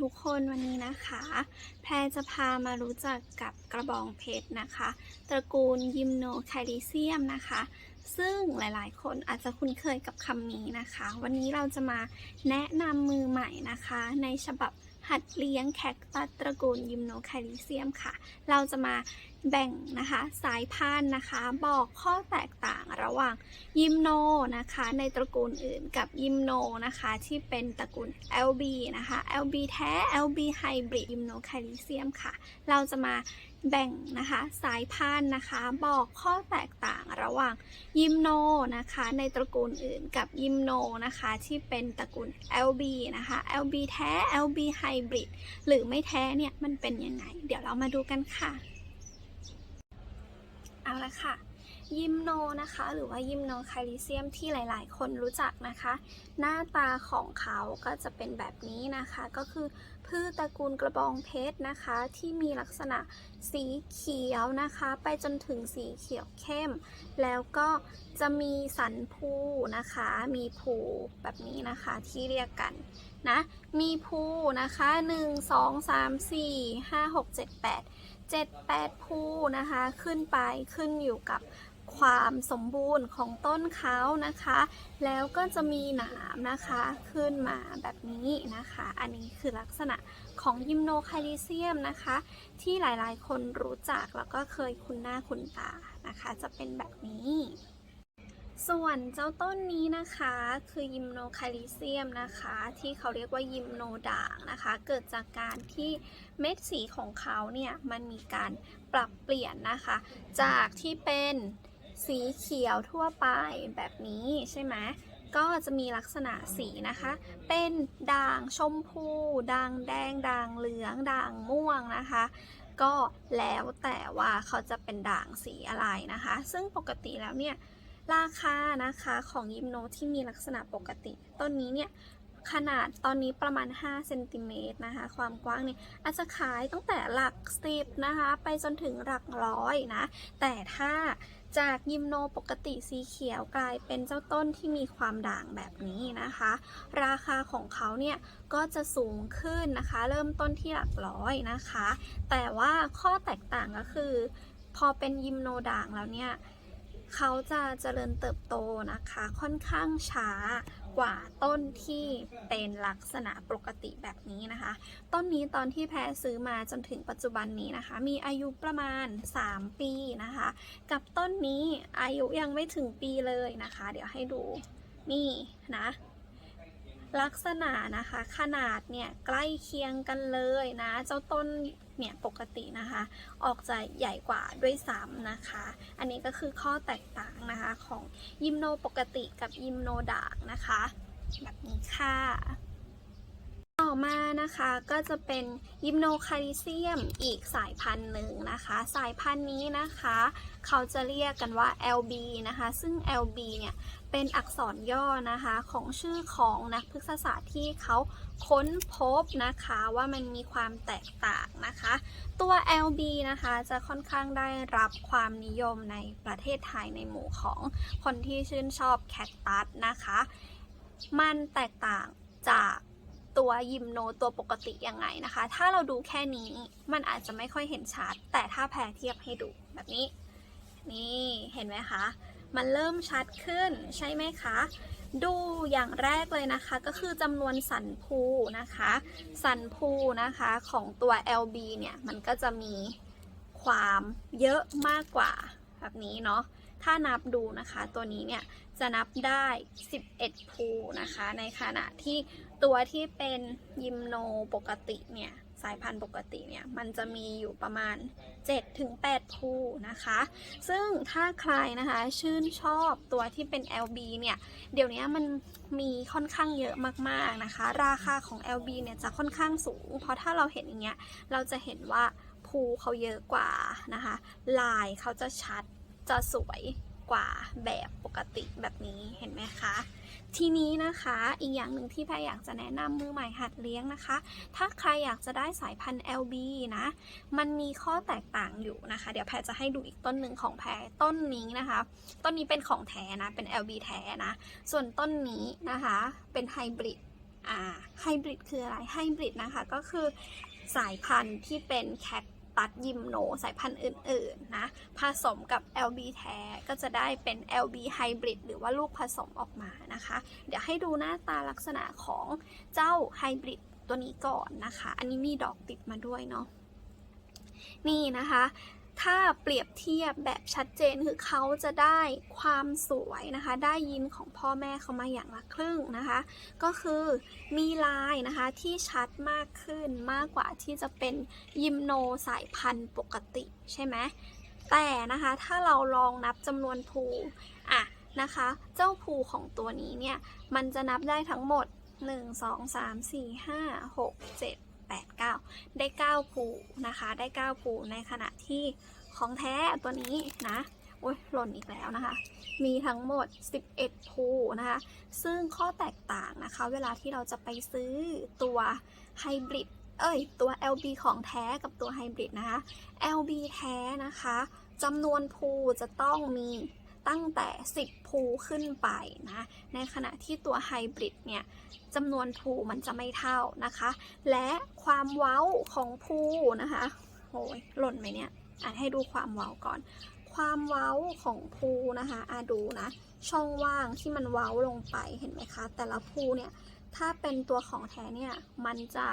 ทุกคนวันนี้นะคะ แพรจะพามารู้จักกับกระบองเพชรนะคะ ตระกูลยิมโนไคลิเซียมนะคะ ซึ่งหลายๆ คนอาจจะคุ้นเคยกับคำนี้นะคะ วันนี้เราจะมาแนะนำมือใหม่นะคะ ในฉบับหัดเลี้ยงแคคตัสตระกูลยิมโนไคลิเซียมค่ะ เราจะมา แบ่งนะคะสายพันธุ์นะคะ บอกข้อแตกต่างระหว่างยิมโนนะคะ ในตระกูลอื่นกับยิมโนนะคะ ที่เป็นตระกูล LB นะคะ LB แท้ LB Hybrid ยิมโนแคลิเซียมค่ะ เราจะมาแบ่งนะคะสายพันธุ์นะคะ บอกข้อแตกต่างระหว่างยิมโนนะคะ ในตระกูลอื่นกับยิมโนนะคะ ที่เป็นตระกูล LB นะคะ LB แท้ LB Hybrid หรือไม่แท้เนี่ยมันเป็นยังไง เดี๋ยวเรามาดูกันค่ะ เอาละค่ะ ยิมโนนะคะ หรือว่ายิมโนไคลิเซียมที่หลายๆ คนรู้จักนะคะ หน้าตาของเขาก็จะเป็นแบบนี้นะคะ ก็คือพืชตระกูลกระบองเพชรนะคะ ที่มีลักษณะสีเขียวนะคะ ไปจนถึงสีเขียวเข้ม แล้วก็จะมีสันภูนะคะ มีภูแบบนี้นะคะที่เรียกกันนะ มีภูนะคะ 1 2 3 4 5 6 7 8 7 8 ภูนะคะ ขึ้นไปขึ้นอยู่กับความสมบูรณ์ของต้นเขานะคะ แล้วก็จะมีหนามนะคะขึ้นมาแบบนี้นะคะ อันนี้คือลักษณะของยิมโนไคลิเซียมนะคะ ที่หลายๆ คนรู้จักแล้วก็เคยคุ้นหน้าคุ้นตานะคะ จะเป็นแบบนี้ ส่วนเจ้าต้นนี้นะคะคือยิมโนไคลิเซียมนะคะ ที่เขาเรียกว่ายิมโนด่างนะคะ เกิดจากการที่เม็ดสีของเขาเนี่ยมันมีการปรับเปลี่ยนนะคะ จากที่เป็นสีเขียวทั่วไปแบบนี้ใช่ไหมก็จะมีลักษณะสีนะคะ เป็นด่างชมพู ด่างแดง ด่างเหลือง ด่างม่วงนะคะ ก็แล้วแต่ว่าเขาจะเป็นด่างสีอะไรนะคะ ซึ่งปกติแล้วเนี่ย ราคานะคะของยิมโนที่มีลักษณะปกติ ต้นนี้เนี่ยขนาดตอนนี้ประมาณ 5 เซนติเมตรนะคะ ความกว้างเนี่ยอาจจะขายตั้งแต่หลักสิบนะคะ ไปจนถึงหลักร้อยนะ แต่ถ้าจากยิมโนปกติสีเขียวกลายเป็นเจ้าต้นที่มีความด่างแบบนี้นะคะ ราคาของเขาเนี่ยก็จะสูงขึ้นนะคะ เริ่มต้นที่หลักร้อยนะคะ แต่ว่าข้อแตกต่างก็คือ พอเป็นยิมโนด่างแล้วเนี่ย เขาจะเจริญเติบโตนะคะค่อนข้างช้ากว่าต้นที่เป็นลักษณะปกติแบบนี้นะคะ ต้นนี้ตอนที่แพรซื้อมาจนถึงปัจจุบันนี้นะคะ มีอายุประมาณ 3 ปีนะคะ กับต้นนี้อายุยังไม่ถึงปีเลยนะคะ เดี๋ยวให้ดูนี่นะลักษณะนะคะขนาดเนี่ยใกล้เคียงกันเลยนะ เจ้าต้น เนี่ยปกตินะคะ ออกจะใหญ่กว่าด้วยซ้ำนะคะ อันนี้ก็คือข้อแตกต่างนะคะของยิมโนปกติกับยิมโนด่างนะคะ แบบนี้ค่ะต่อมานะคะก็จะเป็นยิมโนคาริเซียมอีกสายพันธุ์หนึ่งนะคะ สายพันธุ์นี้นะคะ เขาจะเรียกกันว่า LB นะคะ ซึ่ง LB เนี่ย เป็นอักษรย่อนะคะของชื่อของนักพฤกษศาสตร์ที่เขาค้นพบนะคะว่ามันมีความแตกต่างนะคะ ตัว LB นะคะจะค่อนข้างได้รับความนิยมในประเทศไทยในหมู่ของคนที่ชื่นชอบแคคตัสนะคะ มันแตกต่างจากตัวยิมโนตัวปกติยังไงนะคะ ถ้าเราดูแค่นี้มันอาจจะไม่ค่อยเห็นชัด แต่ถ้าแพรเทียบให้ดูแบบนี้ นี่เห็นไหมคะ มันเริ่มชัดขึ้นใช่ไหมคะ ดูอย่างแรกเลยนะคะก็คือจำนวนสันภูนะคะ สันภูนะคะของตัว LB เนี่ยมันก็จะมีความเยอะมากกว่าแบบนี้เนาะถ้านับดูนะคะตัวนี้เนี่ยจะนับได้ 11 ภูนะคะ ในขณะที่ตัวที่เป็นยิมโนปกติเนี่ย สายพันธุ์ปกติเนี่ยมันจะมีอยู่ประมาณ 7-8 ภูนะคะ ซึ่งถ้าใครนะคะชื่นชอบตัวที่เป็น LB เนี่ยเดี๋ยวนี้มันมีค่อนข้างเยอะมากๆนะคะ ราคาของ LB เนี่ยจะค่อนข้างสูง เพราะถ้าเราเห็นอย่างเงี้ยเราจะเห็นว่าภูเขาเยอะกว่านะคะ ลายเขาจะชัดจะสวยกว่าแบบปกติแบบนี้เห็นไหมคะ ทีนี้นะคะอีกอย่างหนึ่งที่แพรอยากจะแนะนำมือใหม่หัดเลี้ยงนะคะ ถ้าใครอยากจะได้สายพันธุ์ LB นะ มันมีข้อแตกต่างอยู่นะคะ เดี๋ยวแพรจะให้ดูอีกต้นหนึ่งของแพรต้นนี้นะคะ ต้นนี้เป็นของแท้นะ เป็น LB แท้นะ ส่วนต้นนี้นะคะเป็นไฮบริดอ่าไฮบริดคืออะไรไฮบริดนะคะก็คือสายพันธุ์ที่เป็นแคค ตัสยิมโนสายพันธุ์อื่นๆนะผสมกับ LB แท้ก็จะได้เป็น LB ไฮบริดหรือว่าลูกผสมออกมานะคะ เดี๋ยวให้ดูหน้าตาลักษณะของเจ้าไฮบริดตัวนี้ก่อนนะคะ อันนี้มีดอกติดมาด้วยเนาะนี่นะคะ ถ้าเปรียบเทียบแบบชัดเจนคือเขาจะได้ความสวยนะคะ ได้ยินของพ่อแม่เขามาอย่างละครึ่งนะคะ ก็คือมีลายนะคะที่ชัดมากขึ้นมากกว่าที่จะเป็นยิมโนสายพันธุ์ปกติใช่ไหมแต่นะคะถ้าเราลองนับจำนวนภูอะนะคะ เจ้าภูของตัวนี้เนี่ย มันจะนับได้ทั้งหมด 1 2 3 4 5 6 7 8 9 ได้ 9 ภูนะคะ ได้ 9 ภูในขณะที่ของแท้ตัวนี้นะโอ้ยหล่นอีกแล้วนะคะ มีทั้งหมด 11 ภูนะคะ ซึ่งข้อแตกต่างนะคะ เวลาที่เราจะไปซื้อตัวไฮบริดเอ้ย ตัว LB ของแท้กับตัวไฮบริดนะคะ LB แท้นะคะจำนวนภูจะต้องมี ตั้งแต่ 10 ภูขึ้นไปนะ ในขณะที่ตัวไฮบริดเนี่ยจำนวนภูมันจะไม่เท่านะคะ และความเว้าของภูนะคะโอ้ยหล่นไหมเนี่ยอ่านให้ดูความเว้าก่อน ความเว้าของภูนะคะอาดูนะ ช่องว่างที่มันเว้าลงไปเห็นไหมคะ แต่ละภูเนี่ยถ้าเป็นตัวของแท้เนี่ยมันจะ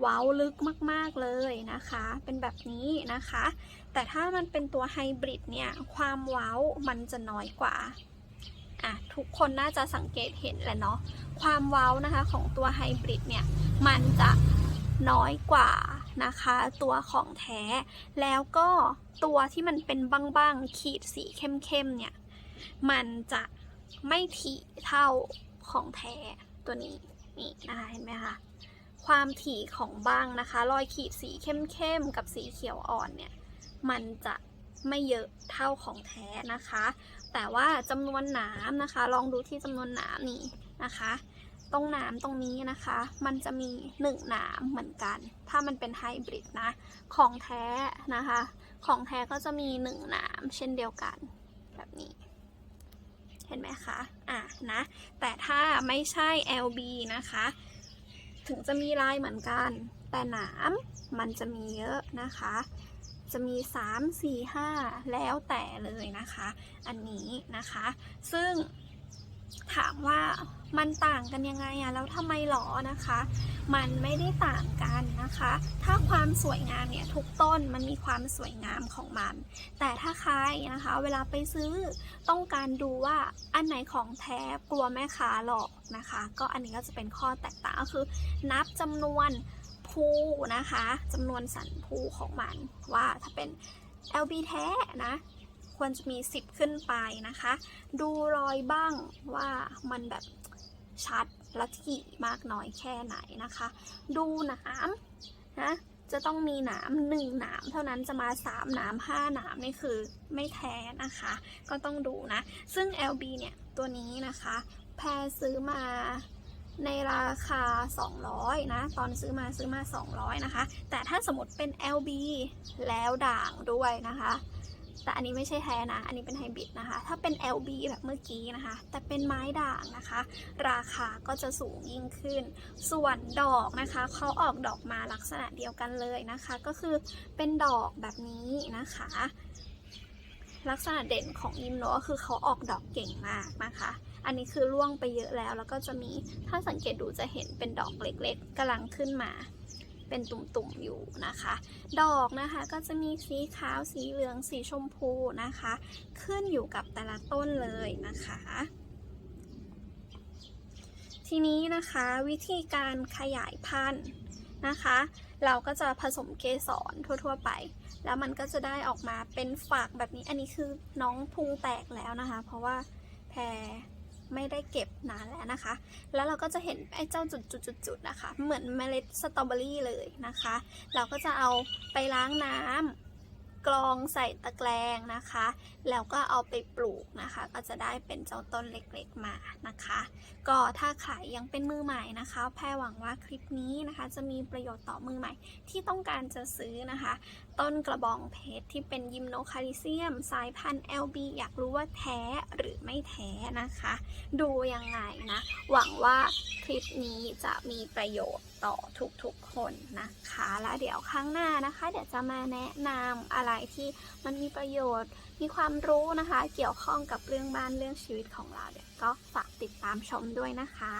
เว้าลึกมากๆเลยนะคะ เป็นแบบนี้นะคะ แต่ถ้ามันเป็นตัวไฮบริดเนี่ย ความเว้ามันจะน้อยกว่าอะทุกคนน่าจะสังเกตเห็นแหละเนาะ ความเว้านะคะของตัวไฮบริดเนี่ย มันจะน้อยกว่านะคะ ตัวของแท้ แล้วก็ตัวที่มันเป็นบ้างๆ ขีดสีเข้มๆเนี่ย มันจะไม่ถี่เท่าของแท้ตัวนี้ นี่นะคะเห็นไหมคะ ความถี่ของบ้างนะคะ รอยขีดสีเข้มๆกับสีเขียวอ่อนเนี่ย มันจะไม่เยอะเท่าของแท้นะคะ แต่ว่าจำนวนหนามนะคะ ลองดูที่จำนวนหนามนี่นะคะ ตรงหนามตรงนี้นะคะ มันจะมีหนึ่งหนามเหมือนกัน ถ้ามันเป็นไฮบริดนะ ของแท้นะคะ ของแท้ก็จะมีหนึ่งหนามเช่นเดียวกันแบบนี้เห็นไหมคะ อะนะ แต่ถ้าไม่ใช่ LB นะคะ ถึงจะมีลายเหมือนกัน แต่หนามมันจะมีเยอะนะคะ จะมี 3 4 5 แล้วแต่เลยนะคะ อันนี้นะคะ ซึ่ง ถามว่ามันต่างกันยังไงอะแล้วทำไมหรอนะคะ มันไม่ได้ต่างกันนะคะ ถ้าความสวยงามเนี่ยทุกต้นมันมีความสวยงามของมัน แต่ถ้าใครนะคะ เวลาไปซื้อต้องการดูว่าอันไหนของแท้กลัวแม่ค้าหลอกนะคะ ก็อันนี้ก็จะเป็นข้อแตกต่างก็คือ นับจำนวนภูนะคะจำนวนสันภูของมันว่าถ้าเป็น LB แท้นะ ควรจะมี 10 ขึ้นไปนะคะ ดูรอยบ้างว่ามันแบบชัดและถี่มากน้อยแค่ไหนนะคะ ดูหนามนะจะต้องมีหนามหนึ่งหนามเท่านั้นจะมาสามหนามห้าหนามนี่คือไม่แท้นะคะ ก็ต้องดูนะ ซึ่ง LB เนี่ยตัวนี้นะคะ แพรซื้อมาในราคา 200 นะ ตอนซื้อมาซื้อมา 200 นะคะ แต่ถ้าสมมติเป็น LB แล้วด่างด้วยนะคะ แต่อันนี้ไม่ใช่แท้นะ อันนี้เป็นไฮบริดนะคะ ถ้าเป็น LB แบบเมื่อกี้นะคะ แต่เป็นไม้ด่างนะคะ ราคาก็จะสูงยิ่งขึ้น ส่วนดอกนะคะ เขาออกดอกมาลักษณะเดียวกันเลยนะคะ ก็คือเป็นดอกแบบนี้นะคะ ลักษณะเด่นของยิมโนก็คือเขาออกดอกเก่งมากนะคะ อันนี้คือร่วงไปเยอะแล้ว แล้วก็จะมี ถ้าสังเกตดูจะเห็นเป็นดอกเล็กๆกำลังขึ้นมา เป็นตุ่มๆอยู่นะคะ ดอกนะคะก็จะมีสีขาวสีเหลืองสีชมพูนะคะ ขึ้นอยู่กับแต่ละต้นเลยนะคะ ทีนี้นะคะวิธีการขยายพันธุ์นะคะ เราก็จะผสมเกสรทั่ว ๆ ไป แล้วมันก็จะได้ออกมาเป็นฝักแบบนี้อันนี้คือน้องพุงแตกแล้วนะคะ เพราะว่าแพร ไม่ได้เก็บนานแล้วนะคะ แล้วเราก็จะเห็นไอ้เจ้าจุดๆๆนะคะ เหมือนเมล็ดสตรอเบอรี่เลยนะคะ เราก็จะเอาไปล้างน้ำ กรองใส่ตะแกรงนะคะ แล้วก็เอาไปปลูกนะคะ ก็จะได้เป็นเจ้าต้นเล็กๆมานะคะ ก็ถ้าใครยังเป็นมือใหม่นะคะ แพรหวังว่าคลิปนี้นะคะ จะมีประโยชน์ต่อมือใหม่ที่ต้องการจะซื้อนะคะ ต้นกระบองเพชรที่เป็นยิมโนคาลิเซียม สายพันธุ์ LB อยากรู้ว่าแท้หรือไม่แท้นะคะ ดูยังไงนะ หวังว่าคลิปนี้จะมีประโยชน์ ต่อทุกๆคนนะคะ แล้วเดี๋ยวครั้งหน้านะคะ เดี๋ยวจะมาแนะนำอะไรที่มันมีประโยชน์ มีความรู้นะคะ เกี่ยวข้องกับเรื่องบ้านเรื่องชีวิตของเราเดี๋ยวก็ฝากติดตามชมด้วยนะคะ